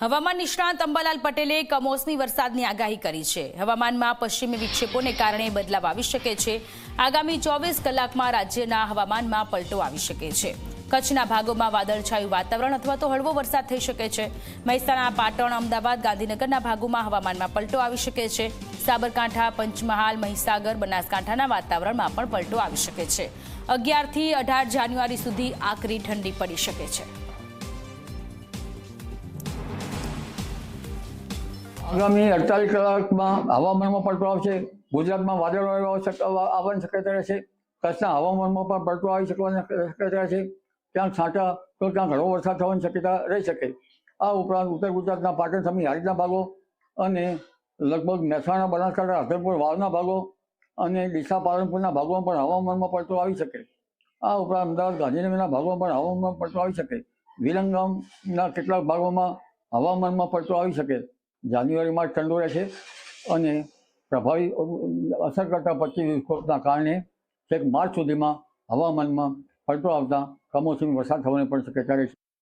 હવામાન નિષ્ણાંત અંબાલાલ પટેલે કમોસમી વરસાદની આગાહી કરી છે. હવામાનમાં પશ્ચિમી વિક્ષેપોને કારણે બદલાવ આવી શકે છે. આગામી ચોવીસ કલાકમાં રાજ્યના હવામાનમાં પલટો આવી શકે છે. કચ્છના ભાગોમાં વાદળછાયું વાતાવરણ અથવા તો હળવો વરસાદ થઈ શકે છે. મહેસાણા, પાટણ, અમદાવાદ, ગાંધીનગરના ભાગોમાં હવામાનમાં પલટો આવી શકે છે. સાબરકાંઠા, પંચમહાલ, મહીસાગર, બનાસકાંઠાના વાતાવરણમાં પણ પલટો આવી શકે છે. અગિયારથી અઢાર જાન્યુઆરી સુધી આકરી ઠંડી પડી શકે છે. આગામી અડતાલીસ કલાકમાં હવામાનમાં પલટો આવશે ગુજરાતમાં વાદળો આવવાની શક્યતા રહેશે કચ્છના હવામાનમાં પણ પલટો આવી શકવાની શક્યતા રહેશે ત્યાં છાંટા તો ત્યાં ઘણો વરસાદ થવાની શક્યતા રહી શકે. આ ઉપરાંત ઉત્તર ગુજરાતના પાટણ સમી હારીના ભાગો અને લગભગ મહેસાણા, બનાસકાંઠા, રાધનપુર, વાવના ભાગો અને ડીસા, પાલનપુરના ભાગોમાં પણ હવામાનમાં પલટો આવી શકે. આ ઉપરાંત અમદાવાદ, ગાંધીનગરના ભાગોમાં પણ હવામાનમાં પલટો આવી શકે. વિરંગામના કેટલાક ભાગોમાં હવામાનમાં પલટો આવી શકે. જાન્યુઆરીમાં ઠંડુ રહેશે અને પ્રભાવી અસર કરતા પશ્ચિમ વિક્ષોભના કારણે છેક માર્ચ સુધીમાં હવામાનમાં પલટો આવતા કમોસમી વરસાદ થવાની પણ શક્યતા રહેશે